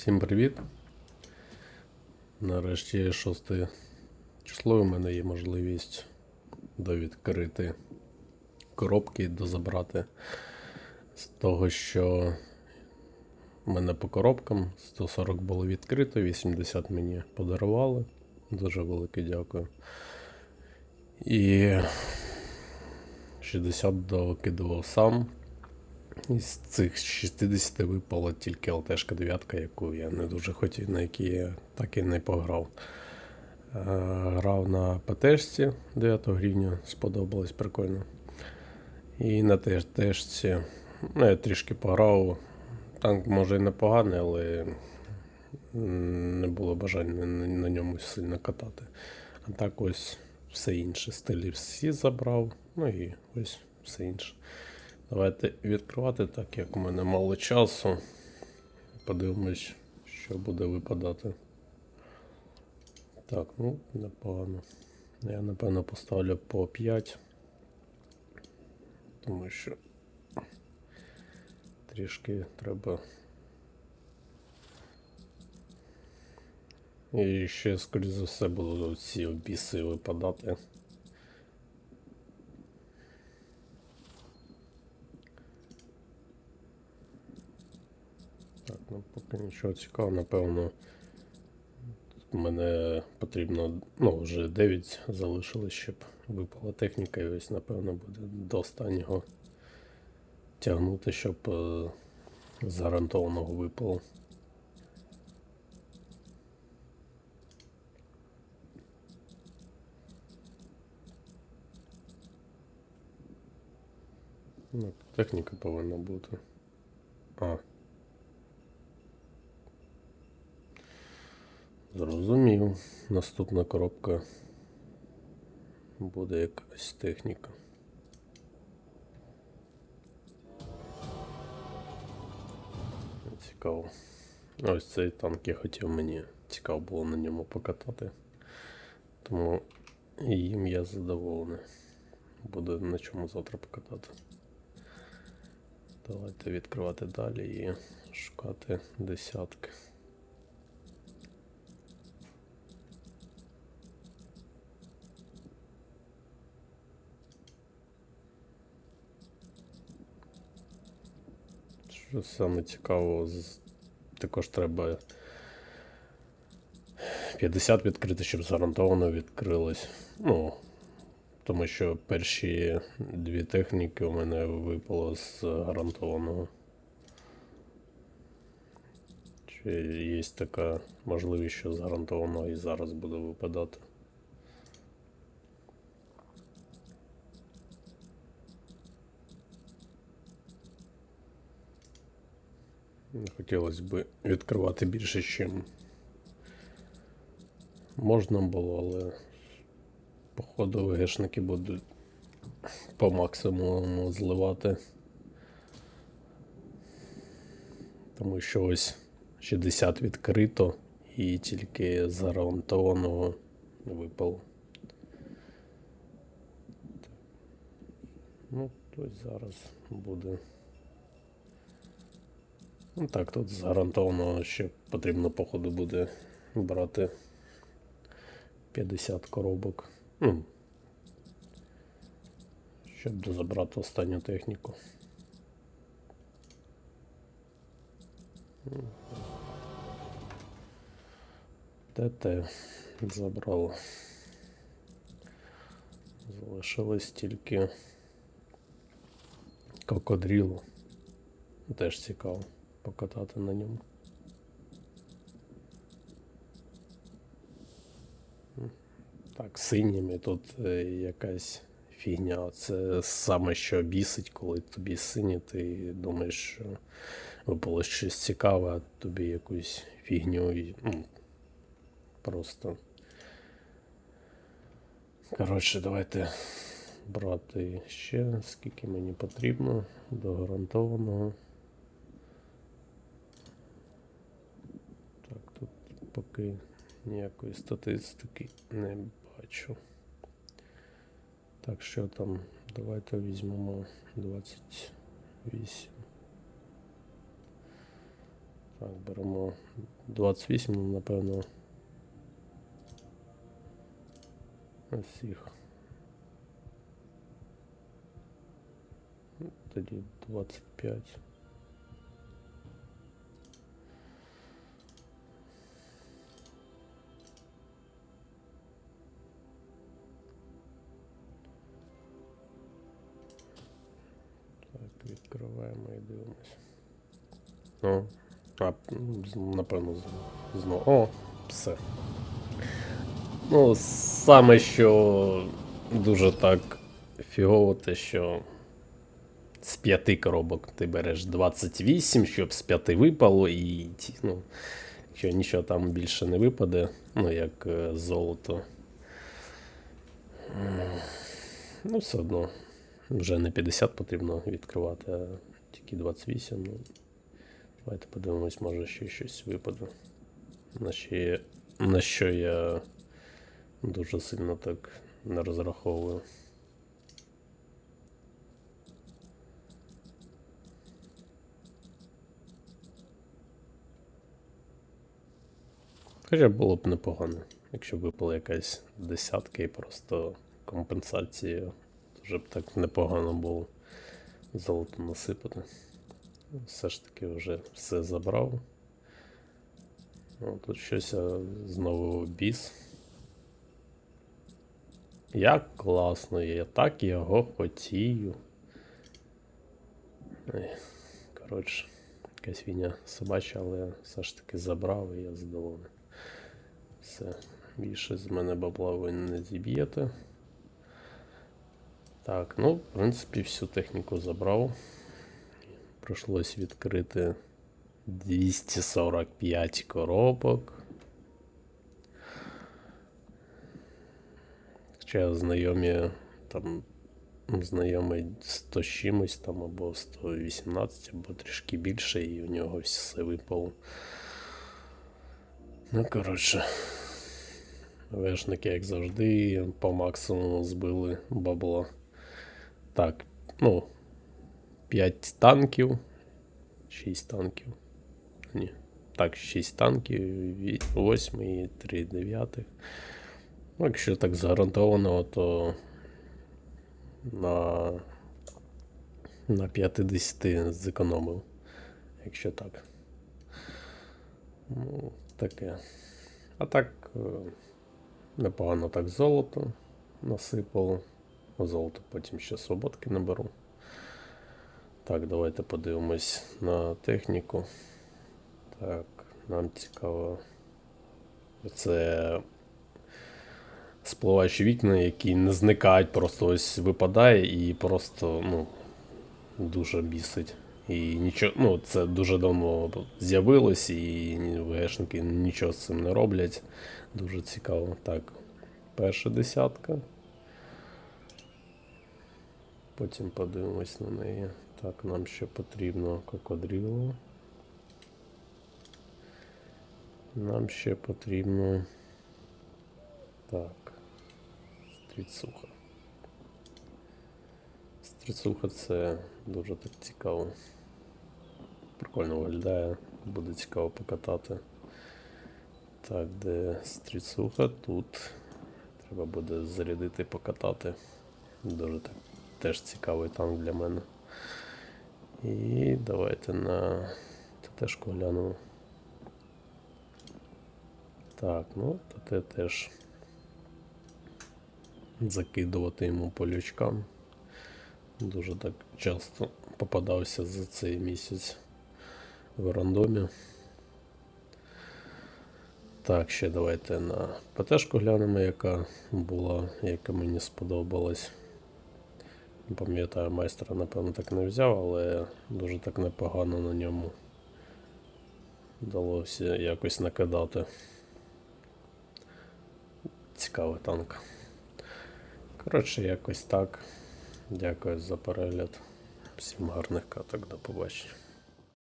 Всім привіт. Нарешті 6 число у мене є можливість довідкрити коробки, і дозабрати з того, що в мене по коробкам 140 було відкрито, 80 мені подарували. Дуже велике дякую. І 60 докидував сам. Із цих 60 випала тільки ЛТшка 9, яку я не дуже хотів, на якій я так і не пограв. Е, Грав на ПТшці 9 гривня, сподобалось прикольно. І на ТШці ну, я трішки пограв. Танк може і непоганий, але не було бажання на ньому сильно катати. А так ось все інше. Стилі всі забрав, ну і ось все інше. Давайте відкривати, так як у мене мало часу. Подивимось, що буде випадати. Так, ну, непогано. Я напевно поставлю по 5. Тому що трішки треба. І ще, скоріш за все, будуть ці обіси випадати. Так, ну поки нічого цікавого, напевно. Мене потрібно, ну, вже 9 залишилось, щоб випала техніка, і ось, напевно, буде до останнього тягнути, щоб е, з гарантованого випало. Ну, техніка повинна бути. А. Зрозумів. Наступна коробка буде якась техніка. Цікаво. Ось цей танк я хотів мені цікаво було на ньому покатати. Тому їм я задоволений. Буде на чому завтра покатати. Давайте відкривати далі і шукати десятки. Саме цікаво, також треба 50 відкрити, щоб гарантовано відкрилось. Ну, тому що перші дві техніки у мене випало з гарантованого. Чи є така можливість, що з гарантованого і зараз буде випадати. Хотілося б відкривати більше, чим можна було, але походу ВГшники будуть по максимуму зливати. Тому що ось 60 відкрито і тільки з випало. Ну, то зараз буде. Ну так, тут гарантовано ще потрібно, походу, буде брати 50 коробок. Ну, щоб забрати останню техніку. ТТ забрало. Залишилось тільки кокодрілу. Теж цікаво покатати на ньому. Так, синіми тут е, якась фігня. Це саме що бісить, коли тобі сині, ти думаєш, що випало щось цікаве, а тобі якусь фігню і ну, просто. Коротше, давайте брати ще, скільки мені потрібно до гарантованого. Так, тут поки ніякої статистики не бачу. Так, що там? Давайте візьмемо 28. Так, беремо 28, ну, напевно. Їх. Ну, Тоді 25. О, а, напевно, знову. О, все. Ну, саме що дуже так фігово, те, що з п'яти коробок ти береш 28, щоб з п'яти випало, і ну, якщо нічого там більше не випаде, ну як е, золото. Ну, все одно. Вже не 50 потрібно відкривати, а тільки 28. Ну, давайте подивимось, може ще щось випаде. На я, на що я дуже сильно так не розраховую. Хоча було б непогано, якщо б випала якась десятка і просто компенсація. Вже б так непогано було золото насипати. Все ж таки вже все забрав. О, тут щось знову біс. Як класно, я так його хотію. Коротше, якась фігня собача, але я все ж таки забрав і я задоволений. Все, більше з мене бабла ви не зіб'єте. Так, ну, в принципі, всю техніку забрав. Прийшлось відкрити 245 коробок. Хоча знайомі там знайомий 100 з чимось там або 118, або трішки більше, і у нього все випало. Ну, коротше. Вешники, як завжди, по максимуму збили бабло. Так, ну, 5 танків. 6 танків. Ні. Так, 6 танків, 8 і 3 дев'ятих. Ну, якщо так гарантовано, то на, на 50 зекономив. Якщо так. Ну, таке. А так, е, непогано так золото насипало. Золото потім ще свободки наберу. Так, давайте подивимось на техніку. Так, нам цікаво. Це спливаючі вікна, які не зникають, просто ось випадає і просто, ну, дуже бісить. І нічого, ну, це дуже давно з'явилось, і ВГшники нічого з цим не роблять. Дуже цікаво. Так, перша десятка. Потім подивимось на неї. Так, нам ще потрібно кокодріло. Нам ще потрібно. Так. Стріцуха. Стріцуха це дуже так цікаво. Прикольно виглядає, буде цікаво покатати. Так, де стріцуха? Тут треба буде зарядити, покатати. Дуже так теж цікавий танк для мене. І давайте на ТТшку глянемо. Так, ну ТТ теж закидувати йому по лючкам. Дуже так часто попадався за цей місяць в рандомі. Так, ще давайте на ПТшку глянемо, яка була, яка мені сподобалась. Не пам'ятаю, майстра, напевно, так не взяв, але дуже так непогано на ньому вдалося якось накидати. Цікавий танк. Коротше, якось так. Дякую за перегляд. Всім гарних каток, до побачення.